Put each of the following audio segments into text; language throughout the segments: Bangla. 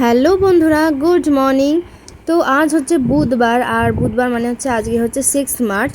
হ্যালো বন্ধুরা, গুড মর্নিং। তো আজ হচ্ছে বুধবার, আর বুধবার মানে হচ্ছে আজকে হচ্ছে সিক্স মার্চ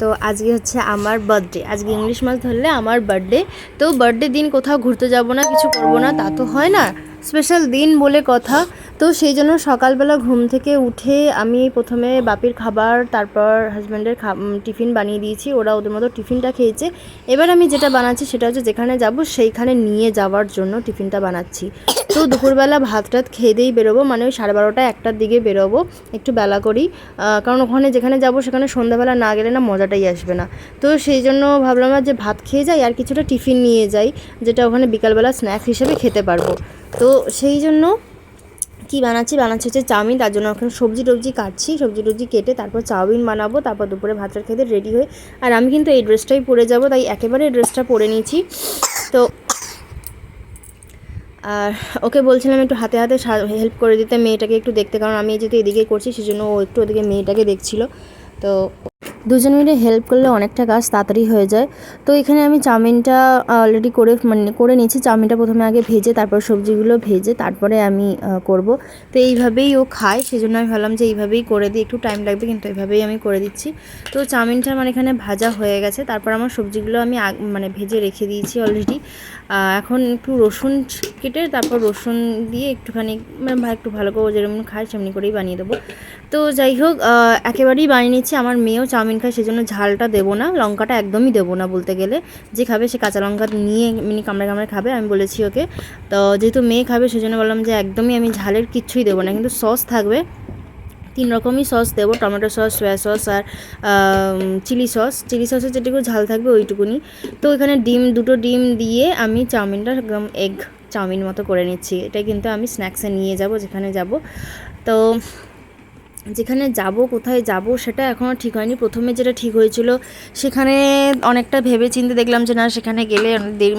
তো আজকে হচ্ছে আমার বার্থডে আজকে ইংলিশ মাস ধরলে আমার বার্থডে তো বার্থডে দিন কোথাও ঘুরতে যাব না, কিছু করব না, তা তো হয় না। স্পেশাল দিন বলে কথা। তো সেই জন্য সকালবেলা ঘুম থেকে উঠে আমি প্রথমে বাপির খাবার, তারপর হাজব্যান্ডের টিফিন বানিয়ে দিয়েছি। ওরা ওদের মতো টিফিনটা খেয়েছে। এবার আমি যেটা বানাচ্ছি সেটা হচ্ছে যেখানে যাব, সেইখানে নিয়ে যাওয়ার জন্য টিফিনটা বানাচ্ছি। তো দুপুরবেলা ভাত টাত খেয়ে দিয়েই বেরোবো। মানে ওই সাড়ে বারোটা একটার দিকে বেরোবো। একটু বেলা করেই কারণ ওখানে যেখানে যাব সেখানে সন্ধ্যাবেলা না গেলে না মজাটাই আসবে না। তো সেই জন্য ভাবলাম যে ভাত খেয়ে যাই আর কিছুটা টিফিন নিয়ে যাই, যেটা ওখানে বিকালবেলা স্ন্যাক্স হিসেবে খেতে পারব। তো সেই জন্য কি বানাচ্ছি? বানাচ্ছি হচ্ছে চাউমিন। তার জন্য ওখানে সবজি টবজি কাটছি। সবজি টবজি কেটে তারপর চাউমিন বানাবো। তারপর দুপুরে ভাতটা খেতে রেডি হয়ে আর আমি কিন্তু এই ড্রেসটাই পরে যাব। তাই একেবারে ড্রেসটা পরে নিয়েছি। তো আর ওকে বলছিলাম একটু হাতে হাতে হেল্প করে দিতে, মেয়েটাকে একটু দেখতে, কারণ আমি যেহেতু এদিকে করছি, সেজন্য ও একটু ওদিকে মেয়েটাকে দেখছিল। তো দুজন মিলে হেল্প করলে অনেকটা কাজ তাড়াতাড়ি হয়ে যায়। তো এখানে আমি চাউমিনটা অলরেডি করে মানে করে নিয়েছি। চাউমিনটা প্রথমে আগে ভেজে, তারপর সবজিগুলো ভেজে, তারপরে আমি করব। তো এইভাবেই ও খায়, সেজন্য আমি ভাবলাম যে এইভাবেই করে দিই। একটু টাইম লাগবে, কিন্তু এইভাবেই আমি করে দিচ্ছি। তো চাউমিনটা আমার এখানে ভাজা হয়ে গেছে। তারপর আমার সবজিগুলো আমি মানে ভেজে রেখে দিয়েছি অলরেডি এখন একটু রসুন কেটে, তারপর রসুন দিয়ে একটুখানি মানে একটু ভালো করে যেরকম খায়, সেমনি করেই বানিয়ে দেবো। তো যাই হোক একেবারেই বানিয়ে নিচ্ছি আমার মেয়েও চাউমিন খায়, সেজন্য ঝালটা দেবো না, লঙ্কাটা একদমই দেবো না বলতে গেলে। যে খাবে সে কাঁচা লঙ্কা নিয়ে মিনি কামড়ে কামড়ে খাবে, আমি বলেছি ওকে। তো যেহেতু মেয়ে খাবে, সেজন্য বললাম যে একদমই আমি ঝালের কিচ্ছুই দেবো না, কিন্তু সস থাকবে। তিন রকমই সস দেবো, টমেটো সস, সয়া সস আর চিলি সস। চিলি সসের যেটুকু ঝাল থাকবে ওইটুকুনি। তো এখানে ডিম, দুটো ডিম দিয়ে আমি চাউমিনটা, একদম এগ চাউমিন মতো করে নিচ্ছি। এটা কিন্তু আমি স্ন্যাক্সে নিয়ে যাব, যেখানে যাব। তো যেখানে যাব, কোথায় যাব সেটা এখনও ঠিক হয়নি। প্রথমে যেটা ঠিক হয়েছিল, সেখানে অনেকটা ভেবে চিন্তে দেখলাম যে না, সেখানে গেলে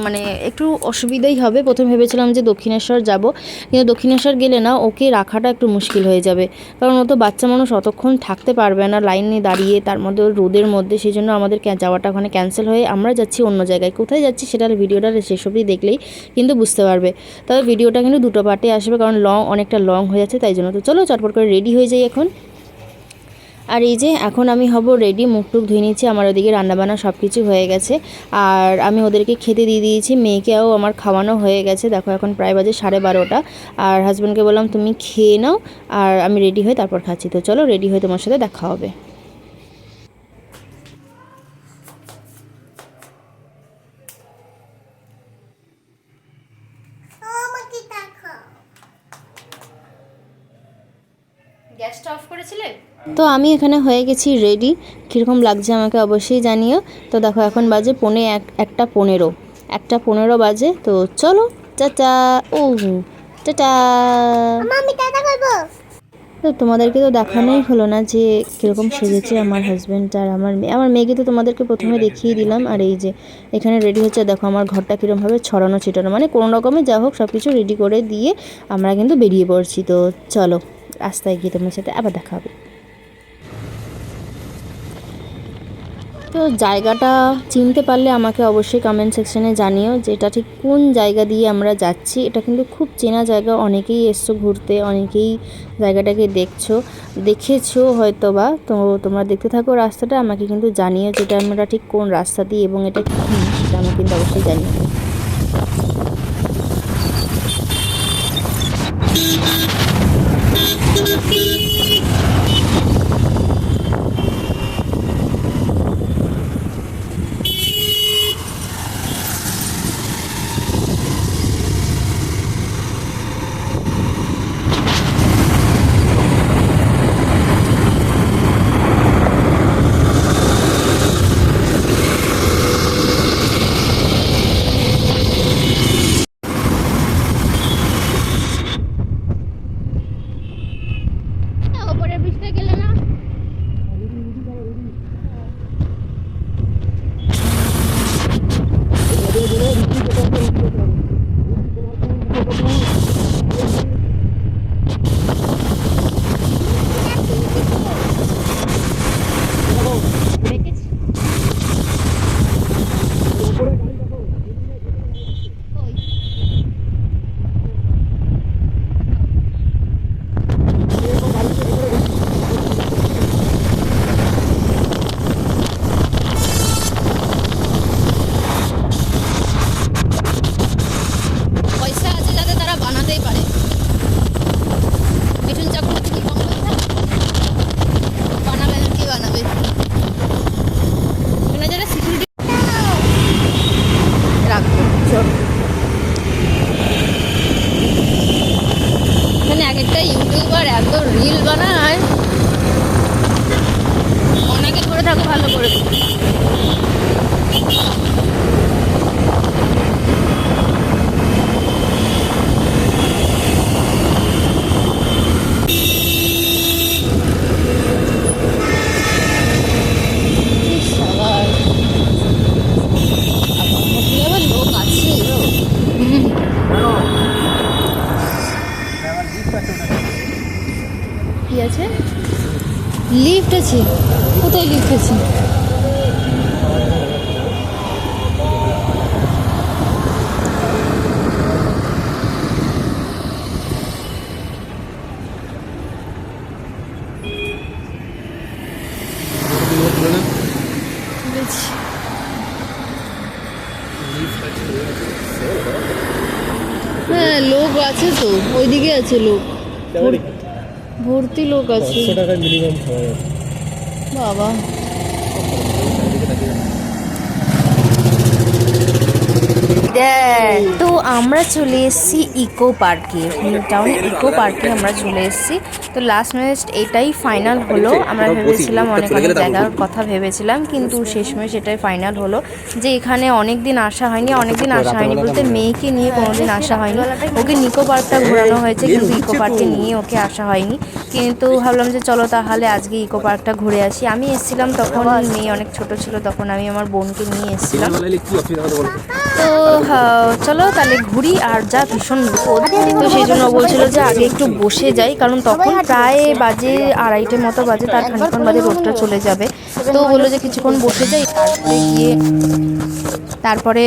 মানে একটু অসুবিধাই হবে। প্রথমে ভেবেছিলাম যে দক্ষিণেশ্বর যাব, কিন্তু দক্ষিণেশ্বর গেলে না, ওকে রাখাটা একটু মুশকিল হয়ে যাবে। কারণ ও তো বাচ্চা মানুষ, অতক্ষণ থাকতে পারবে না লাইনে দাঁড়িয়ে, তার মধ্যে রোদের মধ্যে, সেই জন্য আমাদের যাওয়াটা ওখানে ক্যান্সেল হয়ে আমরা যাচ্ছি অন্য জায়গায়। কোথায় যাচ্ছি সেটার ভিডিওটা শেষ অবধি দেখলেই কিন্তু বুঝতে পারবে। তবে ভিডিওটা কিন্তু দুটো পার্টে আসবে, কারণ লং অনেকটা লং হয়ে যাচ্ছে, তাই জন্য। তো চলো চটপট করে রেডি হয়ে যাই এখন। আর এই যে এখন আমি হব রেডি মুখ টুক ধুয়ে নিচ্ছি আমার ওদিকে রান্নাবান্না সব কিছু হয়ে গেছে। আর আমি ওদেরকে খেতে দিয়ে দিয়েছি, মেয়েকেও আমার খাওয়ানো হয়ে গেছে। দেখো এখন প্রায় বাজে সাড়ে বারোটা। আর হাজব্যান্ডকে বললাম, তুমি খেয়ে নাও, আর আমি রেডি হয়ে তারপর খাচ্ছি। তো চলো রেডি হয়ে তোমার সাথে দেখা হবে আমাকে দেখো গ্যাসটা অফ করেছিলে তো আমি এখানে হয়ে গেছি রেডি কীরকম লাগছে আমাকে অবশ্যই জানিও। তো দেখো এখন বাজে পনে এক একটা পনেরো। একটা পনেরো বাজে তো চলো চাচা ও টাটা। তো তোমাদেরকে তো দেখানোই হলো না যে কীরকম সেজেছে আমার হাজব্যান্ড আর আমার মেয়ে। আমার মেয়েকে তো তোমাদেরকে প্রথমে দেখিয়ে দিলাম। আর এই যে এখানে রেডি হচ্ছে দেখো আমার ঘরটা কীরকমভাবে ছড়ানো ছিটানো। মানে কোনো রকমে যা হোক সব কিছু রেডি করে দিয়ে আমরা কিন্তু বেরিয়ে পড়ছি। তো চলো রাস্তায় গিয়ে তোমার সাথে আবার দেখা হবে। তো জায়গাটা চিনতে পারলে আমাকে অবশ্যই কমেন্ট সেকশনে জানিও যে এটা ঠিক কোন জায়গা দিয়ে আমরা যাচ্ছি। এটা কিন্তু খুব চেনা জায়গা, অনেকেই এসছো ঘুরতে, অনেকেই জায়গাটাকে দেখছ, দেখেছ হয়তো বা তো তোমরা দেখতে থাকো রাস্তাটা, আমাকে কিন্তু জানিও যেটা আমরা ঠিক কোন রাস্তা দিয়ে এবং এটা কী, সেটা আমাকে কিন্তু অবশ্যই জানিও। আছে লোক। ভর- ভর্তি লোক আছে। টাকা মিনিমাম খাওয়া বাবা তো আমরা চলে এসেছি ইকো পার্কে নিউ টাউন ইকো পার্কে আমরা চলে এসেছি। তো লাস্ট মিনিট এটাই ফাইনাল হলো। আমরা ভেবেছিলাম অনেক অনেক জায়গার কথা ভেবেছিলাম কিন্তু শেষমেশ এটাই ফাইনাল হলো। যে এখানে অনেক দিন আসা হয়নি অনেক দিন আসা হয়নি বলতে মেয়েকে নিয়ে কোনো দিন আসা হয়নি। ওকে নিকো পার্কটা ঘোরানো হয়েছে কিন্তু ইকো পার্কে নিয়ে ওকে আসা হয়নি। কিন্তু ভাবলাম যে চলো তাহলে আজকে ইকো পার্কটা ঘুরে আসি। আমি এসেছিলাম তখন মেয়ে অনেক ছোট ছিল তখন আমি আমার বোনকে নিয়ে এসেছিলাম। তো হ্যাঁ, চলো তাহলে ঘুরি আর যা ভীষণ রোদ তো সেই জন্য বলছিল যে আগে একটু বসে যাই, কারণ তখন প্রায় বাজে আড়াইটে মতো বাজে, তার খানিক্ষণ বাজে রোদটা চলে যাবে। তো বলল যে কিছুক্ষণ বসে যাই, তারপরে গিয়ে তারপরে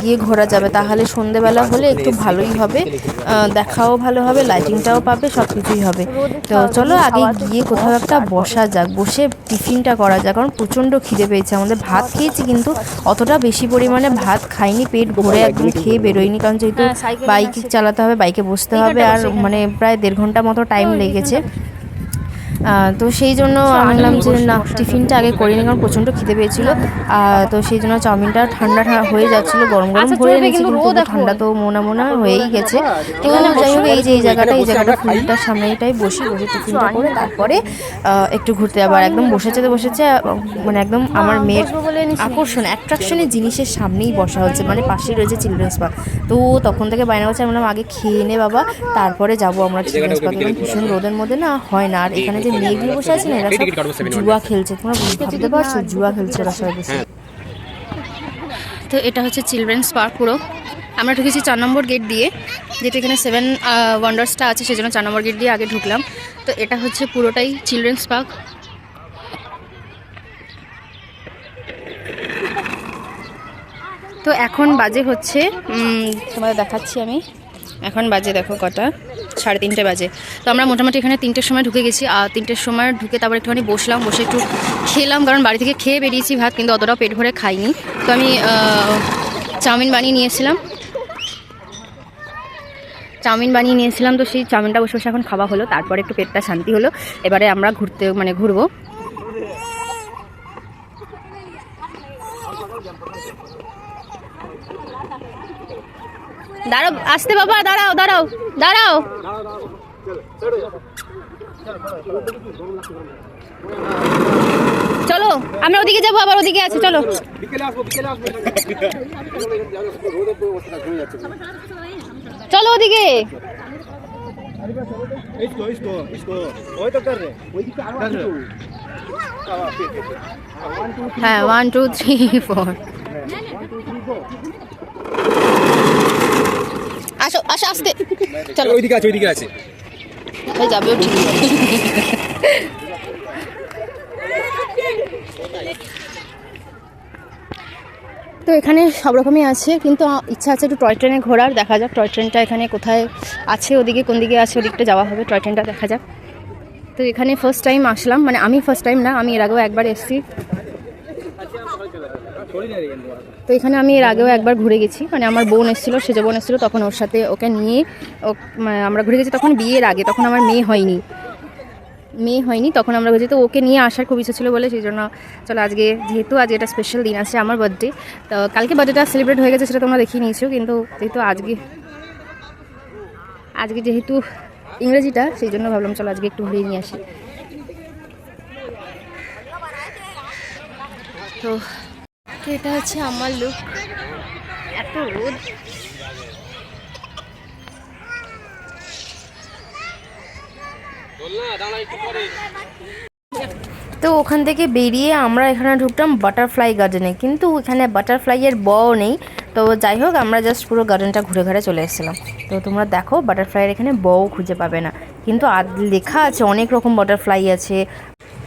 গিয়ে ঘোরা যাবে। তাহলে সন্ধেবেলা হলে একটু ভালোই হবে দেখাও ভালো হবে লাইটিংটাও পাবে সব কিছুই হবে। তো চলো আগে গিয়ে কোথাও একটা বসা যাক, বসে টিফিনটা করা যাক, কারণ প্রচণ্ড খিদে পেয়েছে। আমাদের ভাত খেয়েছি, কিন্তু অতটা বেশি পরিমাণে ভাত খাইনি, পেট ভরে একদম খেয়ে বেরোয়নি। কারণ যেহেতু বাইক চালাতে হবে বাইকে বসতে হবে আর মানে প্রায় দেড় ঘণ্টা মতো টাইম লেগেছে। তো সেই জন্য আমি বললাম যে না টিফিনটা আগে করিনি কারণ প্রচণ্ড খিদে পেয়েছিল। তো সেই জন্য চাউমিনটা ঠান্ডা ঠান্ডা হয়ে যাচ্ছিল গরম গরম ভরে কিন্তু ঠান্ডা তো মোনা মোনা হয়েই গেছে। তো যাই হোক এই যে এই জায়গাটা এই জায়গাটা ফুলটার সামনেটাই বসি বসে টিফিনটা করে তারপরে একটু ঘুরতে যাব আর একদম বসেছে তো বসেছে মানে একদম আমার মেয়ের আকর্ষণ অ্যাট্রাকশনের জিনিসের সামনেই বসা হচ্ছে মানে পাশেই রয়েছে চিলড্রেন্স পার্ক তো তখন থেকে বাইনা করছে আমি বললাম আগে খেয়ে নে বাবা তারপরে যাব আমরা চিলড্রেন্স পার্কে ভীষণ রোদের মধ্যে না হয় না আর এখানে যে মেয়েগুলো বসে আছে না? এরা সব জুয়া খেলছে। তোমরা ভাবতে পারছ? জুয়া খেলছে ওরা সবাই বসে। তো এটা হচ্ছে চিলড্রেন্স পার্ক পুরো। আমরা ঢুকেছি চার নম্বর গেট দিয়ে যেহেতু এখানে সেভেন ওয়ান্ডার্সটা আছে সেজন্য চার নম্বর গেট দিয়ে আগে ঢুকলাম। তো এটা হচ্ছে পুরোটাই চিলড্রেন্স পার্ক তো এখন বাজে হচ্ছে উম, তোমাদের দেখাচ্ছি আমি। এখন বাজে দেখো কটা। সাড়ে তিনটে বাজে। তো আমরা মোটামুটি এখানে তিনটের সময় ঢুকে গেছি। আর তিনটের সময় ঢুকে তারপর একটুখানি বসলাম, বসে একটু খেলাম, কারণ বাড়ি থেকে খেয়ে বেরিয়েছি ভাত, কিন্তু অতটাও পেট ভরে খাইনি। তো আমি চাউমিন বানিয়ে নিয়েছিলাম। চাউমিন বানিয়ে নিয়েছিলাম, তো সেই চাউমিনটা বসে বসে এখন খাওয়া হলো। তারপরে একটু পেটটা শান্তি হলো। এবারে আমরা ঘুরতে মানে ঘুরবো। দাঁড়াও, আসতে বাবা, দাঁড়াও দাঁড়াও দাঁড়াও। চলো, আমরা ওদিকে যাব, আবার ওদিকে আছে, চলো। চলো ওদিকে। হ্যাঁ ওয়ান টু থ্রি ফোর আসো আসো আসতে। চলো। ওইদিকে আছে ওইদিকে আছে। হয়ে যাবেও ঠিক। তো এখানে সব রকমই আছে কিন্তু ইচ্ছা আছে একটু টয় ট্রেনে ঘোরার। দেখা যাক টয় ট্রেনটা এখানে কোথায় আছে ওদিকে কোন দিকে আছে ওদিকটা যাওয়া হবে। টয় ট্রেনটা দেখা যাক। তো এখানে ফার্স্ট টাইম আসলাম মানে আমি ফার্স্ট টাইম না আমি এর আগেও একবার এসেছি। তো এখানে আমি এর আগেও একবার ঘুরে গেছি। মানে আমার বোন এসেছিল, সেজো বোন এসেছিল, তখন ওর সাথে ওকে নিয়ে আমরা ঘুরে গেছি তখন বিয়ের আগে, তখন আমার মেয়ে হয়নি। মেয়ে হয়নি, তখন আমরা ঘুরেছি। তো ওকে নিয়ে আসার খুব ইচ্ছা ছিল বলে, সেই জন্য চলো আজকে, যেহেতু আজকে একটা স্পেশাল দিন আছে আমার বার্থডে তো কালকে বার্থডেটা সেলিব্রেট হয়ে গেছে সেটা তোমরা দেখিয়ে নিয়েছো, কিন্তু যেহেতু আজকে আজকে যেহেতু ইংরেজিটা, সেই জন্য ভাবলাম চলো আজকে একটু ঘুরিয়ে নিয়ে আসি। তো তো এটা হচ্ছে আমার লুক এত রোদ। তো ওখান থেকে বেরিয়ে আমরা এখানে ঢুকতাম বাটারফ্লাই গার্ডেনে কিন্তু এখানে বাটারফ্লাইয়ের বও নেই। তো যাই হোক আমরা জাস্ট পুরো গার্ডেনটা ঘুরে ঘুরে চলে এসেছিলাম। তো তোমরা দেখো বাটারফ্লাইয়ের এখানে বও খুঁজে পাবে না। কিন্তু লেখা আছে অনেক রকম বাটারফ্লাই আছে।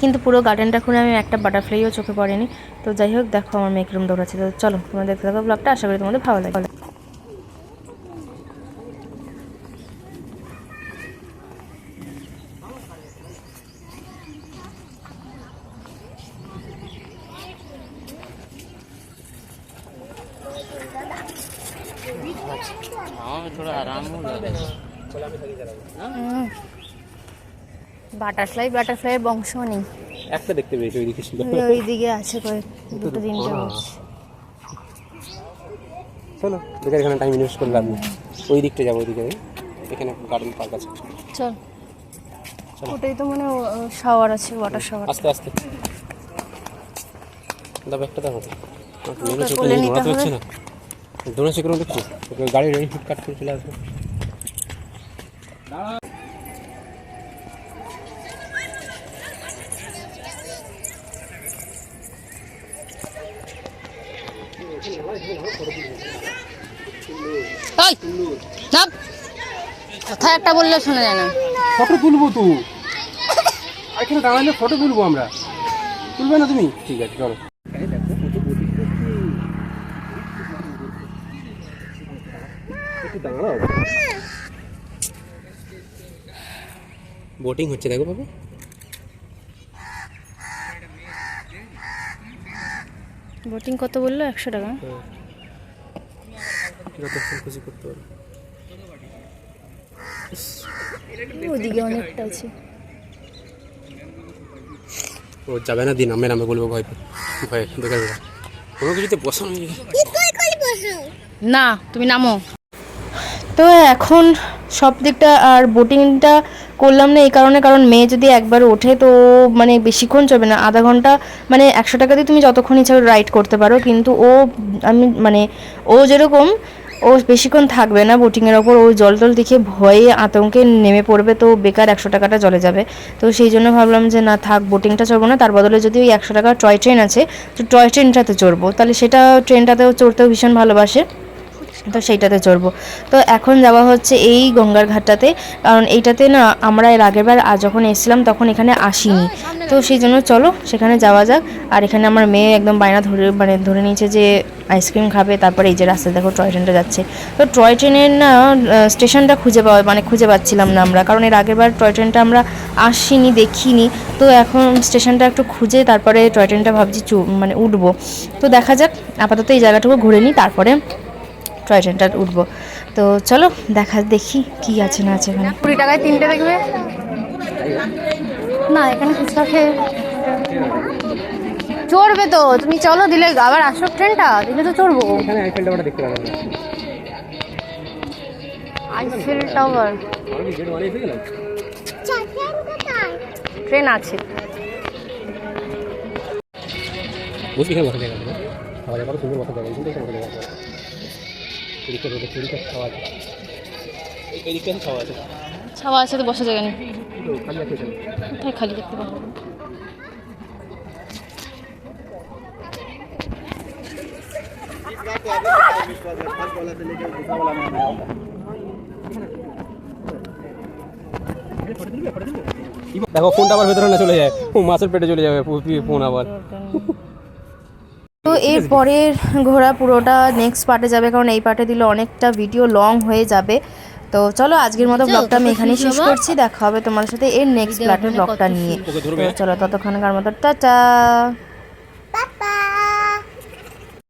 কিন্তু পুরো গার্ডেনটা খুলে আমি একটা বাটারফ্লাইও চোখে পড়েনি। তো যাই হোক দেখো আমার মেয়ে কিরম দৌড়াচ্ছে। তো চলো তোমরা দেখতে থাকো ব্লগটা আশা করি তোমাদের ভালো লাগে বাটারফ্লাই বাটারফ্লাইয়ের বংশ নেই। একটা দেখতে পেয়েছি ওইদিকে ছিল। ওই দিকে আছে কয়েক দুটো তিনটে চলো বেকার এখানে টাইম ইনভেস্ট করলাম না ওই দিকটা যাব ওইদিকে এখানে গার্ডেন পার্ক আছে। চল। ওটাই তো মানে শাওয়ার আছে ওয়াটার শাওয়ার আস্তে আস্তে। দাও একটা দাও। মেনু চেক কোলে নিতে হবে। হচ্ছে না। দৌড়াচ্ছে কোনো দেখছি? গাড়ি রেডি ফুট কাট করে চলে আসবে ওই চাপ একটা বললে শোনা যায় না। ফটো তুলবো তো। এখানে দাঁড়ালে ফটো তুলবো আমরা। তুলবে না তুমি? ঠিক আছে চলো। বোটিং হচ্ছে দেখো বাবু। বোটিং কত বলল? একশো টাকা। যতক্ষণ খুশি করতে পারো? ওদিকে অনেকটা আছে। ও যাবে না দিন আমি নামে বলব ভয় ভয় বেকার বেকার। কোনো কিছুতে বসো না তুমি নামো। তো এখন সব দিকটা আর বোটিংটা করলাম না এই কারণে কারণ মেয়ে যদি একবার ওঠে তো মানে বেশিক্ষণ চলবে না। আধা ঘণ্টা মানে একশো টাকা দিয়ে তুমি যতক্ষণ ইচ্ছা রাইড করতে পারো কিন্তু ও আমি মানে ও যেরকম ও বেশিক্ষণ থাকবে না বোটিংয়ের ওপর ও জল টল দেখে ভয়ে আতঙ্কে নেমে পড়বে, তো বেকার একশো টাকাটা জলে যাবে। তো সেই জন্য ভাবলাম যে, না থাক বোটিংটা চড়বো না। তার বদলে যদি ওই একশো টাকার টয় ট্রেন আছে, তো টয় ট্রেনটাতে চড়বো। তাহলে সেটা ট্রেনটাতেও চড়তেও ভীষণ ভালোবাসে। তো সেইটাতে চড়বো। তো এখন যাওয়া হচ্ছে এই গঙ্গার ঘাটটাতে। কারণ এইটাতে না আমরা এর আগের বার যখন এসেছিলাম তখন এখানে আসিনি। তো সেই জন্য চলো সেখানে যাওয়া যাক। আর এখানে আমার মেয়ে একদম বায়না ধরে মানে ধরে নিয়েছে যে আইসক্রিম খাবে তারপরে এই যে রাস্তায় দেখো টয় ট্রেনটা যাচ্ছে। তো টয় ট্রেনের না স্টেশনটা খুঁজে পাওয়া মানে খুঁজে পাচ্ছিলাম না আমরা। কারণ এর আগের বার টয় ট্রেনটা আমরা আসিনি দেখিনি। তো এখন স্টেশনটা একটু খুঁজে তারপরে টয় ট্রেনটা ভাবছি চু- মানে উঠবো। তো দেখা যাক আপাতত এই জায়গাটুকু ঘুরে নিই তারপরে টয় ট্রেনটা উঠবো। তো চলো দেখা দেখি কি আছে না আছে এখানে। কুড়ি টাকায় তিনটে দেখবে না এখানে ফুচকা খেয়ে চড়বে তো তুমি চলো দিলে আবার আসো ট্রেনটা দিলে তো চড়বো। এখানে আইফেল টাওয়ার ট্রেন আছে। এখানে বসা জায়গা খাওয়া যাবে সুন্দর বসা জায়গা কিন্তু বসা জায়গা এদিকে রোদে চুরিটা খাওয়া আছে। এই- এই খাওয়া আছে। ছাওয়া আছে তো বসা জায়গা নেই খালি আছে এখানে কোথায় খালি দেখতে পাবো? দেখো ফোনটা আবার ভেতরে না চলে যায়। ও মাছের পেটে চলে যাবে ফোন আবার। এর পরের ঘোরা পুরোটা নেক্সট পার্টে যাবে কারণ এই পার্টে দিলে অনেকটা ভিডিও লং হয়ে যাবে। তো চলো আজকের মতো ব্লগটা আমি এখানেই শেষ করছি। দেখা হবে তোমার সাথে এর নেক্সট পার্টের ব্লগটা নিয়ে। চলো ততক্ষণকার মতো টাটা।